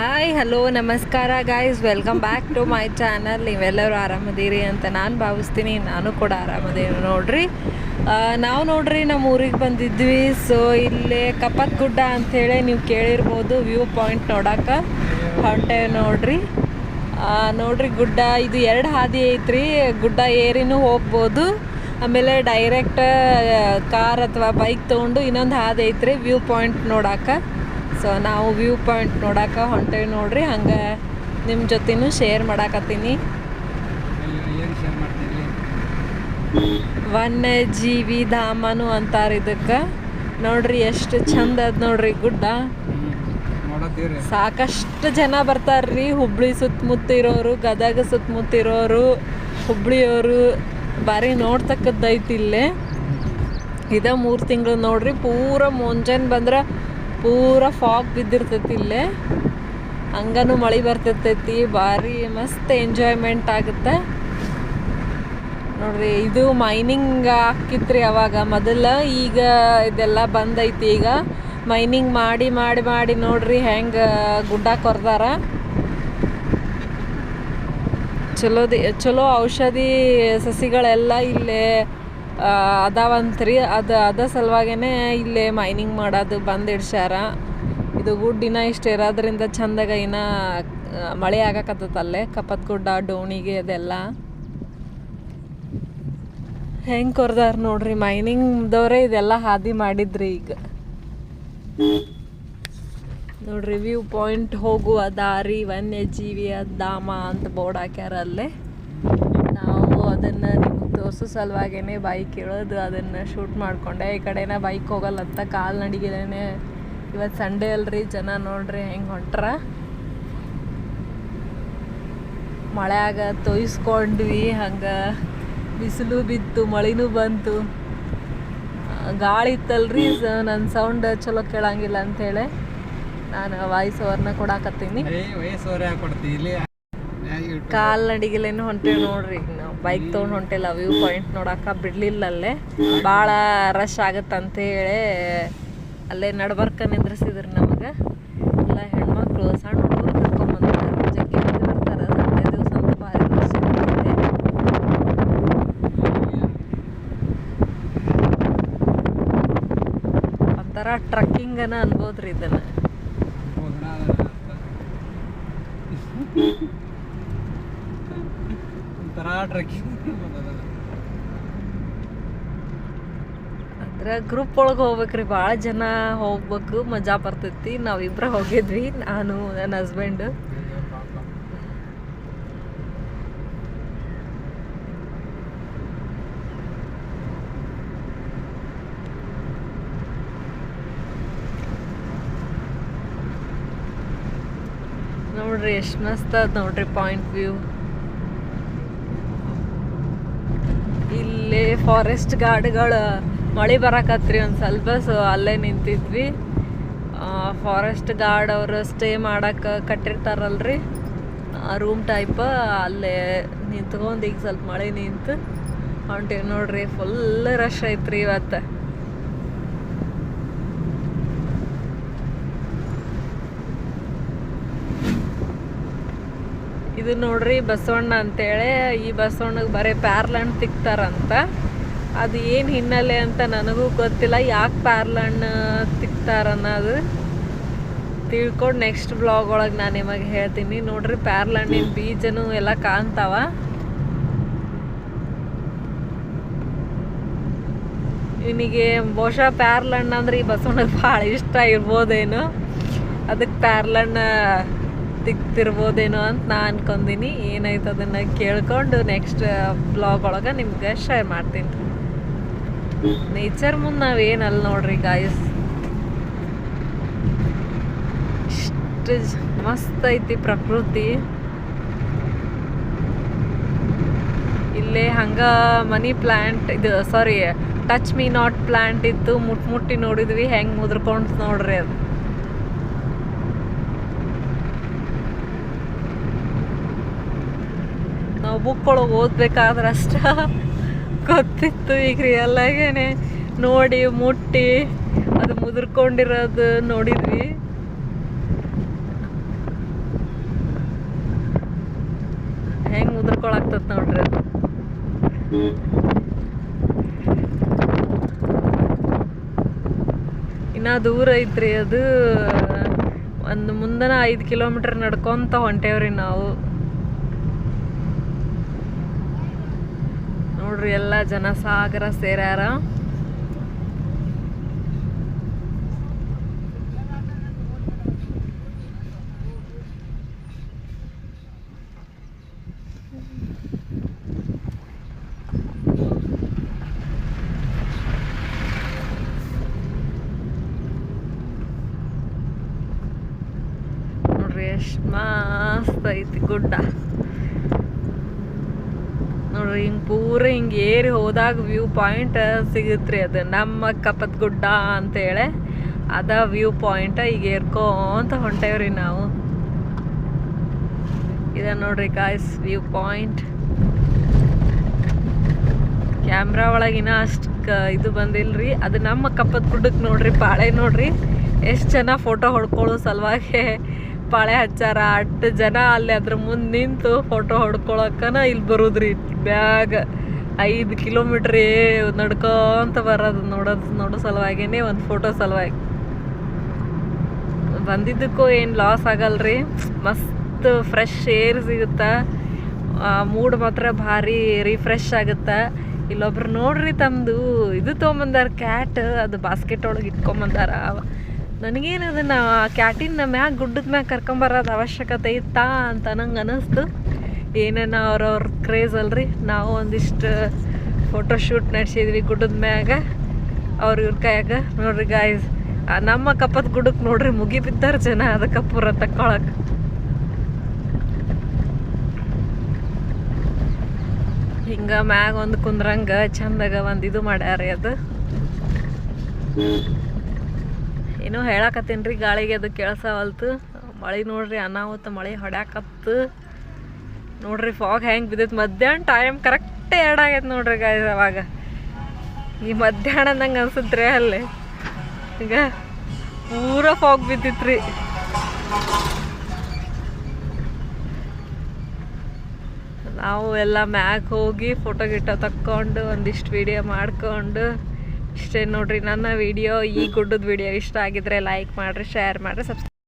Hi hello ನಮಸ್ಕಾರ guys welcome back to my channel ನೀವೆಲ್ಲರೂ ಆರಾಮದೀರಿ ಅಂತ ನಾನು ಭಾವಿಸ್ತೀನಿ. ನಾನು ಕೂಡ ಆರಾಮದೀನಿ ನೋಡ್ರಿ? ನಾವು ನೋಡ್ರಿ ನಮ್ಮ ಊರಿಗೆ ಬಂದಿದ್ವಿ. ಸೊ ಇಲ್ಲೇ ಕಪ್ಪತ್ ಗುಡ್ಡ ಅಂಥೇಳಿ ನೀವು ಕೇಳಿರ್ಬೋದು ವ್ಯೂ ಪಾಯಿಂಟ್ ನೋಡಕ್ಕೆ ಹೊಂಟೆ ನೋಡ್ರಿ. ನೋಡ್ರಿ, ಗುಡ್ಡ, ಇದು ಎರಡು ಹಾದಿ ಐತ್ರಿ. ಗುಡ್ಡ ಏರಿನೂ ಹೋಗ್ಬೋದು. ಆಮೇಲೆ ಡೈರೆಕ್ಟ್ ಕಾರ್ ಅಥವಾ ಬೈಕ್ ತೊಗೊಂಡು ಇನ್ನೊಂದು ಹಾದಿ ಐತ್ರಿ ವ್ಯೂ ಪಾಯಿಂಟ್ ನೋಡಕ್ಕೆ ಸೊ ನಾವು ವ್ಯೂ ಪಾಯಿಂಟ್ ನೋಡಕ್ಕೆ ಹೊಂಟೇವಿ ನೋಡ್ರಿ, ಹಂಗೆ ನಿಮ್ಮ ಜೊತೆನೂ ಶೇರ್ ಮಾಡಾಕತ್ತೀನಿ. ವನ್ಯ ಜೀವಿ ಧಾಮನು ಅಂತಾರೆ ಇದಕ್ಕೆ. ನೋಡ್ರಿ ಎಷ್ಟು ಚಂದ ಅದ ನೋಡ್ರಿ ಗುಡ್ಡ. ಸಾಕಷ್ಟು ಜನ ಬರ್ತಾರ್ರಿ, ಹುಬ್ಳಿ ಸುತ್ತಮುತ್ತ ಇರೋರು ಗದಗ ಸುತ್ತಮುತ್ತ ಇರೋರು ಹುಬ್ಳಿಯವರು ಭಾರಿ ನೋಡ್ತಕ್ಕದ್ದೈತಿ ಇಲ್ಲೇ. ಇದ ಮೂರು ತಿಂಗಳು ನೋಡ್ರಿ, ಪೂರ ಮುಂಜಾನೆ ಬಂದ್ರೆ ಪೂರ ಫಾಗ್ ಬಿದ್ದಿರ್ತೈತಿ ಇಲ್ಲೇ. ಹಂಗನು ಮಳೆ ಬರ್ತಿರ್ತೈತಿ, ಭಾರಿ ಮಸ್ತ್ ಎಂಜಾಯ್ಮೆಂಟ್ ಆಗುತ್ತೆ. ನೋಡ್ರಿ, ಇದು ಮೈನಿಂಗ್ ಹಾಕಿತ್ರಿ ಅವಾಗ. ಮೊದಲ ಈಗ ಇದೆಲ್ಲ ಬಂದೈತಿ ಈಗ. ಮೈನಿಂಗ್ ಮಾಡಿ ಮಾಡಿ ಮಾಡಿ ನೋಡ್ರಿ ಹೆಂಗೆ ಗುಡ್ಡ ಕೊರ್ದಾರ. ಚಲೋದಿ, ಚಲೋ ಔಷಧಿ ಸಸಿಗಳೆಲ್ಲ ಇಲ್ಲೇ ಅದಾವಂತ್ರಿ. ಅದು, ಅದ ಸಲುವಾಗೇನೆ ಇಲ್ಲೇ ಮೈನಿಂಗ್ ಮಾಡೋದು ಬಂದು ಇಡ್ಸ್ಯಾರ ಇದು ಗುಡ್ಡಿನ ಇಷ್ಟು ಇರೋದ್ರಿಂದ ಚಂದಾಗ ಇನ್ನ ಮಳೆ ಆಗಕತ್ತಲ್ಲೇ ಕಪ್ಪತ್ ಗುಡ್ಡ ಡೋಣಿಗೆ ಅದೆಲ್ಲ. ಹೆಂಗೆ ಕೊರ್ದಾರ ನೋಡ್ರಿ ಮೈನಿಂಗ್ದವ್ರೆ ಇದೆಲ್ಲ ಹಾದಿ ಮಾಡಿದ್ರಿ ಈಗ. ನೋಡ್ರಿ ವ್ಯೂ ಪಾಯಿಂಟ್ ಹೋಗುವ ದಾರಿ, ವನ್ಯಜೀವಿಯ ಧಾಮ ಅಂತ ಬೋರ್ಡ್ ಹಾಕ್ಯಾರ ಅಲ್ಲೇ. ನಾವು ಅದನ್ನ ತೋರ್ಸೋ ಸಲುವಾಗೇ ಬೈಕ್ ಇಳೋದು ಅದನ್ನ ಶೂಟ್ ಮಾಡ್ಕೊಂಡೆ. ಈ ಕಡೆನ ಬೈಕ್ ಹೋಗಲ್ಲಂತ ಕಾಲ್ನಡಿಗೆನೇ ಇವತ್ತು ಸಂಡೇ ಅಲ್ರಿ ಜನ ನೋಡ್ರಿ ಹೆಂಗೆ ಹೊಂಟ್ರ. ಮಳೆಯಾಗ ತೊಯ್ಸ್ಕೊಂಡ್ವಿ ಹಂಗೆ ಬಿಸಿಲು ಬಿತ್ತು ಮಳಿನೂ ಬಂತು. ಗಾಳಿ ಇತ್ತಲ್ರಿ ನನ್ನ ಸೌಂಡ್ ಚಲೋ ಕೇಳಂಗಿಲ್ಲ ಅಂಥೇಳಿ ನಾನು ವಾಯ್ಸ್ ಓವರ್ನ ಕೊಡಾಕತ್ತೀನಿ. ಕಾಲ್ನಡಿಗೆಲೇನು ಹೊಂಟೇವಿ ನೋಡ್ರಿ ಈಗ. ಬೈಕ್ ತೊಗೊಂಡು ಹೊಂಟಿಲ್ಲ ವ್ಯೂ ಪಾಯಿಂಟ್ ನೋಡಾಕ ಬಿಡ್ಲಿಲ್ಲ ಅಲ್ಲೇ ಭಾಳ ರಶ್ ಆಗತ್ತೆ ಅಂತೇಳಿ ಅಲ್ಲೇ ನಡ್ಬರ್ಕ ನಿಂದ್ರಿಸಿದ್ರು ನಮಗೆ. ಎಲ್ಲ ಹೆಣ್ಮಕ್ಳು ಸಣ್ಣ ಹುಡುಗರು ಕರ್ಕೊಂಬಂದ್ರೆ ಮಂದಿ ಬರ್ತಾರೆ ಸಂಡೇ ದಿವಸ ಅಂತ ಭಾರಿ ರಶ್ ಇರ್ತೈತೆ ಒಂಥರ ಟ್ರಕ್ಕಿಂಗನ ಅನ್ಬೋದ್ರಿ ಇದನ್ನ ಒಂಥರ ಟ್ರೆಕ್ಕಿಂಗ್ ಅದ್ರ ಗ್ರೂಪ್ ಒಳಗೆ ಹೋಗ್ಬೇಕ್ರಿ ಭಾಳ ಜನ ಹೋಗ್ಬೇಕು, ಮಜಾ ಬರ್ತೈತಿ. ನಾವಿಬ್ರ ಹೋಗಿದ್ವಿ, ನಾನು, ನನ್ನ ಹಸ್ಬೆಂಡ್ ನೋಡ್ರಿ, ಎಷ್ಟು ಮಸ್ತ್ ಅದ ನೋಡ್ರಿ ಪಾಯಿಂಟ್ ವ್ಯೂ ಇಲ್ಲಿ ಫಾರೆಸ್ಟ್ ಗಾರ್ಡ್ಗಳು ಮಳೆ ಬರಕತ್ರಿ ಒಂದು ಸ್ವಲ್ಪ ಸೊ ಅಲ್ಲೇ ನಿಂತಿದ್ವಿ. ಫಾರೆಸ್ಟ್ ಗಾರ್ಡ್ ಅವರು ಸ್ಟೇ ಮಾಡೋಕೆ ಕಟ್ಟಿರ್ತಾರಲ್ರಿ. ರೂಮ್ ಟೈಪ್ ಅಲ್ಲೇ ನಿಂತ್ಕೊಂಡು ಈಗ ಸ್ವಲ್ಪ ಮಳೆ ನಿಂತು. ಹೊಂಟೀವಿ ನೋಡ್ರಿ ಫುಲ್ ರಶ್ ಐತ್ರಿ ಇವತ್ತು. ಇದು ನೋಡ್ರಿ ಬಸವಣ್ಣ ಅಂತೇಳಿ, ಈ ಬಸವಣ್ಣಗೆ ಬರೀ ಪ್ಯಾರ್ಲಣ್ಣು ತಿಕ್ತಾರಂತ. ಅದು ಏನು ಹಿನ್ನೆಲೆ ಅಂತ ನನಗೂ ಗೊತ್ತಿಲ್ಲ, ಯಾಕೆ ಪ್ಯಾರ್ಲಣ್ಣು ತಿಕ್ತಾರನ್ನೋದು. ತಿಳ್ಕೊಂಡು ನೆಕ್ಸ್ಟ್ ಬ್ಲಾಗ್ ಒಳಗೆ ನಾನು ನಿಮಗೆ ಹೇಳ್ತೀನಿ. ನೋಡ್ರಿ ಪ್ಯಾರ್ಲಣ್ಣಿನ ಬೀಜನೂ ಎಲ್ಲ ಕಾಣ್ತಾವ. ಇವನಿಗೆ ಬಹುಶಃ ಪ್ಯಾರ್ಲಣ್ಣ ಅಂದ್ರೆ ಈ ಬಸವಣ್ಣಗೆ ಭಾಳ ಇಷ್ಟ ಇರ್ಬೋದೇನು. ಅದಕ್ಕೆ ಪ್ಯಾರ್ಲಣ್ಣ ತಿಕ್ತಿರ್ಬೋದೇನೋ ಅಂತ ನಾ ಅನ್ಕೊಂದಿನಿ. ಏನಾಯ್ತು ಅದನ್ನ ಕೇಳ್ಕೊಂಡು ನೆಕ್ಸ್ಟ್ ಬ್ಲಾಗ್ ಒಳಗೆ ನಿಮ್ಗೆ ಶೇರ್ ಮಾಡ್ತೀನಿ. ನೇಚರ್ ಮುಂದೆ ನಾವೇನಲ್ಲ ನೋಡ್ರಿ ಗಾಯಸ್ ಇಷ್ಟು ಮಸ್ತ್ ಐತಿ ಪ್ರಕೃತಿ. ಇಲ್ಲೇ ಹಂಗ ಮನಿ ಪ್ಲಾಂಟ್, ಇದು sorry touch me not plant ಇತ್ತು. ಮುಟ್ ಮುಟ್ಟಿ ನೋಡಿದ್ವಿ. ಹೆಂಗೆ ಮುದ್ರಕೊಂಡು ನೋಡ್ರಿ ಅದು. ಬುಕ್ ಒಳಗೆ ಓದ್ಬೇಕಾದ್ರೆ ಅಷ್ಟ ಗೊತ್ತಿತ್ತು ಈಗ ರಿಯಲ್ಲಾಗೇನೆ ನೋಡಿ, ಮುಟ್ಟಿ, ಅದು ಮುದುರ್ಕೊಂಡಿರೋದು ನೋಡಿದ್ವಿ. ಹೆಂಗೆ ಮುದುರ್ಕೊಳಾಗ್ತದ ನೋಡ್ರಿ ಅದು. ಇನ್ನೂ ದೂರ ಐತ್ರಿ ಅದು. ಒಂದು ಮುಂದನ ಐದು ಕಿಲೋಮೀಟ್ರ್ ನಡ್ಕೊತ ಹೊಂಟೇವ್ರಿ ನಾವು. ನೋಡ್ರಿ ಎಲ್ಲ ಜನ ಸಾಗರ ಸೇರ್ಯಾರ. ನೋಡ್ರಿ ಮಸ್ತ್ ಐತಿ ಗುಡ್ಡ. ನೋಡ್ರಿ ಹಿಂಗೆ ಪೂರ ಹಿಂಗೆ ಏರಿ ಹೋದಾಗ ವ್ಯೂ ಪಾಯಿಂಟ್ ಸಿಗುತ್ರಿ ಅದು. ನಮ್ಮ ಕಪ್ಪದ ಗುಡ್ಡ ಅಂತೇಳಿ ಅದ ವ್ಯೂ ಪಾಯಿಂಟ್ ಈಗ ಏರ್ಕೋಂತ ಹೊಂಟೇವ್ರಿ ನಾವು. ಇದ ನೋಡ್ರಿ ಗಾಯ್ಸ್ ವ್ಯೂ ಪಾಯಿಂಟ್ ಕ್ಯಾಮ್ರಾ ಒಳಗಿನ ಅಷ್ಟು ಇದು ಬಂದಿಲ್ರಿ. ಅದು ನಮ್ಮ ಕಪ್ಪದ ಗುಡ್ಡಕ್ಕೆ ನೋಡ್ರಿ, ಪಾಳೆ ನೋಡ್ರಿ. ಎಷ್ಟು ಜನ ಫೋಟೋ ಹೊಡ್ಕೊಳ್ಳೋ ಸಲುವಾಗಿ ಪಾಳೆ ಹಚ್ಚಾರ, ಅಷ್ಟು ಜನ ಅಲ್ಲಿ ಅದ್ರ ಮುಂದೆ ನಿಂತು ಫೋಟೋ ಹೊಡ್ಕೊಳಕ್ಕನ ಇಲ್ಲಿ ಬರೋದ್ರಿ ಬ್ಯಾಗ್. ಐದು ಕಿಲೋಮೀಟ್ರ್ ನಡ್ಕೊಂತ ಬರೋದು ನೋಡೋದು, ನೋಡೋ ಸಲುವಾಗೇನೆ ಒಂದು ಫೋಟೋ ಸಲುವಾಗಿ. ಬಂದಿದ್ದಕ್ಕೂ ಏನು ಲಾಸ್ ಆಗಲ್ರಿ. ಮಸ್ತ್ ಫ್ರೆಶ್ ಏರ್ ಸಿಗುತ್ತಾ. ಮೂಡ್ ಮಾತ್ರ ಭಾರಿ ರಿಫ್ರೆಶ್ ಆಗುತ್ತಾ. ಇಲ್ಲೊಬ್ರು ನೋಡ್ರಿ ತಮ್ಮದು ಇದು ತೊಗೊಂಬಂದಾರ ಕ್ಯಾಟ್ ಅದು ಬಾಸ್ಕೆಟ್ ಒಳಗೆ ಇಟ್ಕೊಂಬಂದಾರ. ನನಗೇನು ಅದನ್ನ ಕ್ಯಾಟಿನ ಮ್ಯಾಗ ಗುಡ್ಡದ ಮ್ಯಾಗ ಕರ್ಕೊಂಬರೋದು ಅವಶ್ಯಕತೆ ಇತ್ತಾ ಅಂತ ನಂಗೆ ಅನ್ನಿಸ್ತು ಏನೇನು ಅವ್ರವ್ರ ಕ್ರೇಜ್ ಅಲ್ರಿ. ನಾವು ಒಂದಿಷ್ಟು ಫೋಟೋಶೂಟ್ ನಡೆಸಿದ್ವಿ ಗುಡ್ಡದ ಮ್ಯಾಗ, ಅವ್ರ ಇವ್ರ ಕೈಯಾಗ. ನೋಡ್ರಿ ಗಾಯ್ಸ್ ನಮ್ಮ ಕಪ್ಪದ ಗುಡ್ಡಕ್ಕೆ ನೋಡ್ರಿ ಮುಗಿ ಬಿದ್ದಾರ ಜನ ಅದಕ್ಕೆ ಪೂರ ತಕ್ಕೊಳಕ್ಕೆ ಹಿಂಗ ಮ್ಯಾಗ ಒಂದು ಕುಂದ್ರಂಗ, ಚಂದಾಗ ಒಂದು ಇದು ಮಾಡ್ಯಾರ ಅದು. ಏನೋ ಹೇಳಕತ್ತೀನಿ ಗಾಳಿಗೆ ಅದು ಕೇಳಿಸವಲ್ತು. ಮಳೆ ನೋಡ್ರಿ, ಅನಾಹುತ ಮಳೆ ಹೊಡ್ಯಾಕತ್ತು. ನೋಡ್ರಿ ಫಾಗ್ ಹೆಂಗೆ ಬಿದ್ದೈತೆ. ಮಧ್ಯಾಹ್ನ ಟೈಮ್ ಕರೆಕ್ಟ್ ಎರಡು ಆಗೈತೆ ನೋಡ್ರಿ ಗಾಯ್ಸ್ ಅವಾಗ. ಈ ಮಧ್ಯಾಹ್ನ ನಂಗೆ ಅನ್ಸುತ್ತೆ ಅಲ್ಲಿ. ಈಗ ಪೂರ ಫಾಗ್ ಬಿದ್ದಿತ್ರಿ ನಾವು ಎಲ್ಲ ಮ್ಯಾಗ ಹೋಗಿ ಫೋಟೋ ಗಿಟೋ ತಕ್ಕೊಂಡು ಒಂದಿಷ್ಟು ವಿಡಿಯೋ ಮಾಡ್ಕೊಂಡು ಇಷ್ಟೇ ನೋಡ್ರಿ ನನ್ನ ವಿಡಿಯೋ ಈ ಗುಡ್ಡದ ವಿಡಿಯೋ ಇಷ್ಟ ಆಗಿದ್ರೆ ಲೈಕ್ ಮಾಡ್ರಿ ಶೇರ್ ಮಾಡಿರಿ ಸಬ್ಸ್ಕ್ರೈಬ್